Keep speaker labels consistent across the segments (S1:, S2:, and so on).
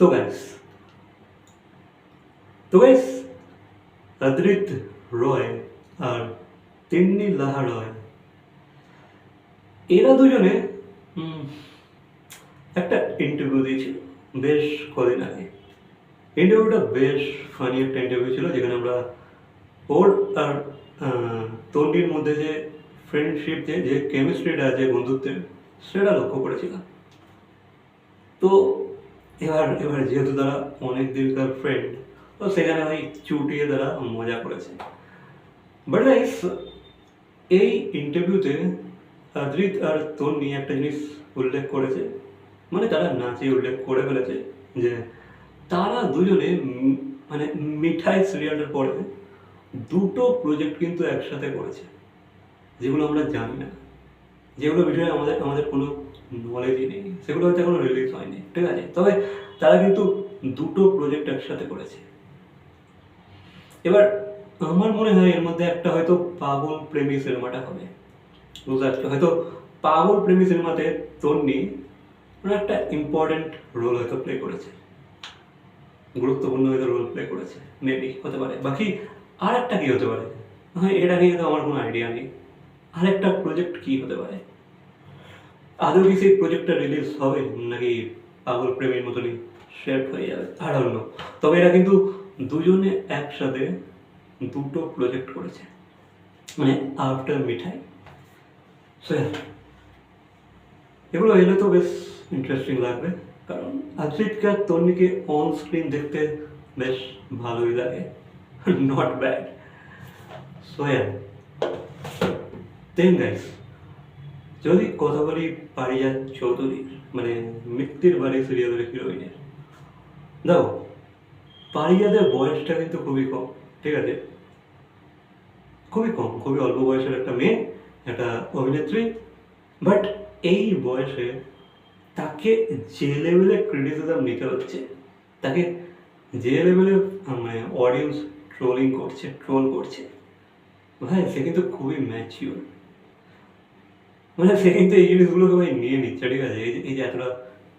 S1: তো গ্যাস তো গ্যাস অদ্রিত রয় আর তিন্নি লাহা রয় এরা দুজনে একটা ইন্টারভিউ দিয়েছিল বেশ কদিন আগে। ইন্টারভিউটা বেশ ফানি একটা ইন্টারভিউ ছিল, যেখানে আমরা ওর আর তন্ডির মধ্যে যে ফ্রেন্ডশিপ যে যে কেমিস্ট্রিটা আছে বন্ধুত্বের, সেটা লক্ষ্য করেছিলাম। তো এবার এবার যেহেতু তারা অনেক দিনকার ফ্রেন্ড তো সেখানে ওই চুটিয়ে তারা মজা করেছে। বাট গাইস এই ইন্টারভিউতে আদ্রিত আর তন্নি একটা জিনিস উল্লেখ করেছে। মানে তারা নাচে উল্লেখ করে ফেলেছে যে তারা দুজনে মানে মিঠাই সিরিয়ালের পরে দুটো প্রজেক্ট কিন্তু একসাথে করেছে। যেগুলো আমরা জানি না। যেগুলো বিষয়ে আমাদের আমাদের কোনো নলেজই নেই, সেগুলো হয়তো এখনও রিলিজ হয়নি, ঠিক আছে? তবে তারা কিন্তু দুটো প্রজেক্ট একসাথে করেছে। এবার আমার মনে হয় এর মধ্যে একটা হয়তো পাগল প্রেমী সিনেমাটা হবে। বুঝতে হয়তো পাগল প্রেমী সিনেমাতে তন্নি একটা ইম্পর্টেন্ট রোল হয়তো প্লে করেছে। গুরুত্বপূর্ণ হয়তো রোল প্লে করেছে মেবি হতে পারে। বাকি আর একটা কি হতে পারে? হ্যাঁ এটা নিয়ে তো আমার কোনো আইডিয়া নেই। আরেকটা প্রজেক্ট কি হতে পারে? আদৌ কি সেই প্রজেক্টটা রিলিজ হবে? নাকি পাগল প্রেমের মতনই শেপ হয়ে যাবে? আর অন্য তবে এরা কিন্তু দুজনে একসাথে দুটো প্রজেক্ট করেছে। মানে আফটার মিঠাই। সো এগুলো এলে তো বেশ ইন্টারেস্টিং লাগবে। কারণ আর তন্নিকে অন স্ক্রিন দেখতে বেশ ভালোই লাগে। Not bad so then guys যদি কথা বলি পারিজাত চৌধুরী মানে মৃত্যুর বাড়ি সিরিয়ালের হিরোইনের দেখো পারিজাতের বয়সটা কিন্তু খুবই কম, ঠিক আছে? খুবই কম, খুবই অল্প বয়সের একটা মেয়ে, একটা অভিনেত্রী বাট এই বয়সে তাকে যে লেভেলে ক্রিটিসিজম নিতে হচ্ছে, তাকে যে লেভেলে মানে অডিয়েন্স ট্রোলিং করছে ট্রোল করছে, ভাই, সে কিন্তু খুবই ম্যাচিওর মানে সে কিন্তু এই জিনিসগুলোকে ভাই নিয়ে নিচ্ছে, ঠিক আছে? এই যে এতটা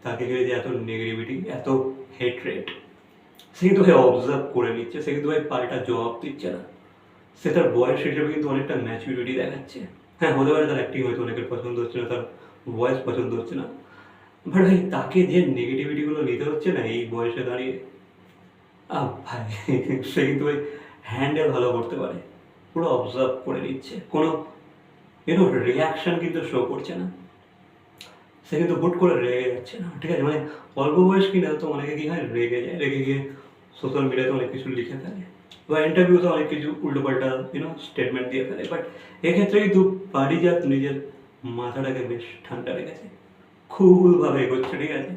S1: তাকে যে এত নেগেটিভিটি এত হেট রেট সে কিন্তু ভাই অবজার্ভ করে নিচ্ছে, সে কিন্তু ভাই পাল্টা জবাব দিচ্ছে না। সে তার বয়স হিসেবে কিন্তু অনেকটা ম্যাচুরিটি দেখাচ্ছে। হ্যাঁ হতে পারে তার অ্যাক্টিং হয়তো অনেকের পছন্দ হচ্ছে না, তার ভয়েস পছন্দ হচ্ছে না। বাট ভাই তাকে যে নেগেটিভিটিগুলো নিতে হচ্ছে না এই বয়সে দাঁড়িয়ে ভাই, সে কিন্তু ভাই হ্যান্ডেল ভালো করতে পারে, পুরো অবজার্ভ করে নিচ্ছে। কোনো ইউনো রিয়াকশন কিন্তু শো করছে না। সে কিন্তু হুট করে রেগে যাচ্ছে না, ঠিক আছে? মানে অল্প বয়স কিনা, তো অনেকে কি হয়, রেগে যায়, রেগে গিয়ে সোশ্যাল মিডিয়াতে অনেক কিছু লিখে ফেলে বা ইন্টারভিউতে অনেক কিছু উল্টোপাল্টা ইউনো স্টেটমেন্ট দিয়ে ফেলে। বাট এক্ষেত্রে কিন্তু পারিজাত নিজের মাথাটাকে বেশ ঠান্ডা রেখেছে। খুবভাবে এগোচ্ছে, ঠিক আছে?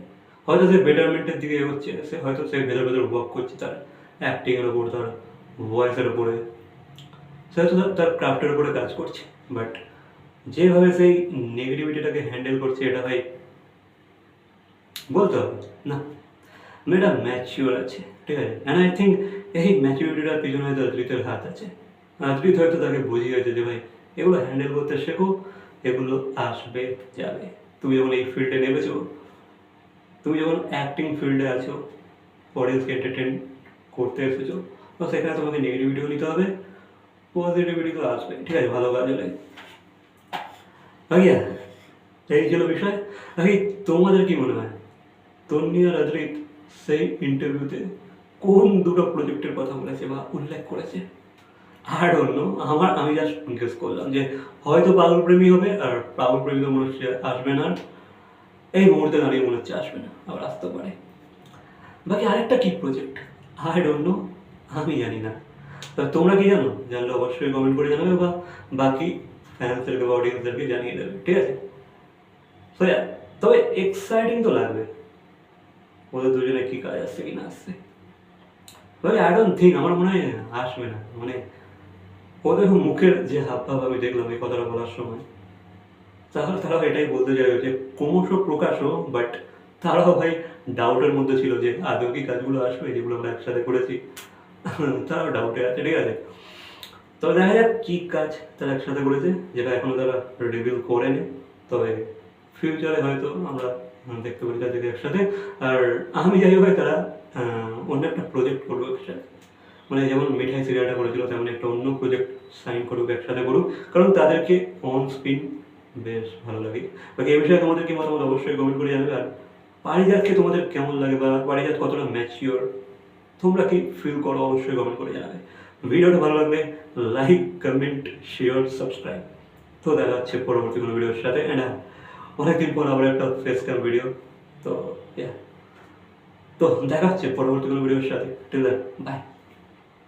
S1: হয়তো সে বেটারমেন্টের দিকে এগোচ্ছে, সে হয়তো সে ভেতর ভেতর ওয়ার্ক করছে তার অ্যাক্টিংয়ের ওপর তার ভয়েসের ওপরে সে হয়তো তার ক্রাফটের উপরে কাজ করছে বাট যেভাবে সেই নেগেটিভিটিটাকে হ্যান্ডেল করছে, এটা ভাই বলতে হবে। না মেয়েটা ম্যাচিওর আছে, ঠিক আছে? অ্যান্ড আই থিঙ্ক এই ম্যাচিউরিটিটার পিছনে হয়তো অদ্রিতের হাত আছে। অদ্রিত হয়তো তাকে বুঝিয়েছে যে ভাই, এগুলো হ্যান্ডেল করতে শেখো, এগুলো আসবে, যাবে। তুমি যখন এই ফিল্ডে নেমেছো, তুমি যখন অ্যাক্টিং ফিল্ডে আছো অডিয়েন্সকে এন্টারটেন করতে এসেছ, তো সেখানে তোমাকে নেগেটিভিটিও নিতে হবে পজিটিভিটি তো আসবে, ঠিক আছে? ভালো কাজ হলে আজ্ঞা, এই ছিল বিষয়। আগে তোমাদের কি মনে হয়, তন্নি আর আদ্রিত সেই ইন্টারভিউতে কোন দুটো প্রজেক্টের কথা বলেছে বা উল্লেখ করেছে? আর অন্য আমার, আমি জাস্ট গেস করলাম যে হয়তো পাগল প্রেমী হবে আর পাগল প্রেমী তো মনে হচ্ছে আসবে না। এই মুহূর্তে দাঁড়িয়ে মনে হচ্ছে আসবে না, আবার আসতে পারে। বাকি আরেকটা কি প্রজেক্ট ডোন্ট নো আমি জানি না। তা তোমরা কি জানো? জানলে অবশ্যই কমেন্ট করে জানাবে বা বাকি ফ্যান্সদেরকে বা অডিয়েন্সদেরকে জানিয়ে দেবে, ঠিক আছে? সো তবে এক্সাইটিং তো লাগবে, ওদের দুজনে কি কাজ আসছে কি না আসছে তবে আই ডোন্ট থিঙ্ক আমার মনে হয় আসবে না মানে ওদের মুখের যে হাব ভাব আমি দেখলাম এই কথাটা বলার সময়, তাহলে তারাও এটাই বলতে চাইবে যে ক্রমশ প্রকাশও বাট তারাও ভাই ডাউটের মধ্যে ছিল যে আদৌ কি কাজগুলো আসবে, যেগুলো আমরা একসাথে করেছি, তারাও ডাউটে আছে, ঠিক আছে? তবে দেখা যাক কী কাজ তারা একসাথে করেছে, যেটা এখনও তারা রিভিল করেনি। তবে ফিউচারে হয়তো আমরা দেখতে পারি তাদেরকে একসাথে। আর আমি যাই হোক তারা অন্য একটা প্রজেক্ট করব একসাথে। মানে যেমন মিঠাই সিরিয়ালটা করেছিল, তেমন একটা অন্য প্রজেক্ট সাইন করুক, একসাথে করুক। কারণ তাদেরকে অন স্ক্রিন বেশ ভালো লাগে। বাকি এই বিষয়ে তোমাদের কি মতামত অবশ্যই কমেন্ট করে জানাবে। আর পারিজাতকে তোমাদের কেমন লাগে বা পারিজাত কতটা ম্যাচিওর তোমরা কি ফিল করো, অবশ্যই কমেন্ট করে জানাবে। ভিডিওটা ভালো লাগলে লাইক কমেন্ট শেয়ার সাবস্ক্রাইব তো দেখা যাচ্ছে পরবর্তী কোনো ভিডিওর সাথে। অ্যান্ড অনেকদিন পর আবার একটা ফেস ক্যাম ভিডিও তো. তো দেখা হচ্ছে পরবর্তী কোনো ভিডিওর সাথে। Till by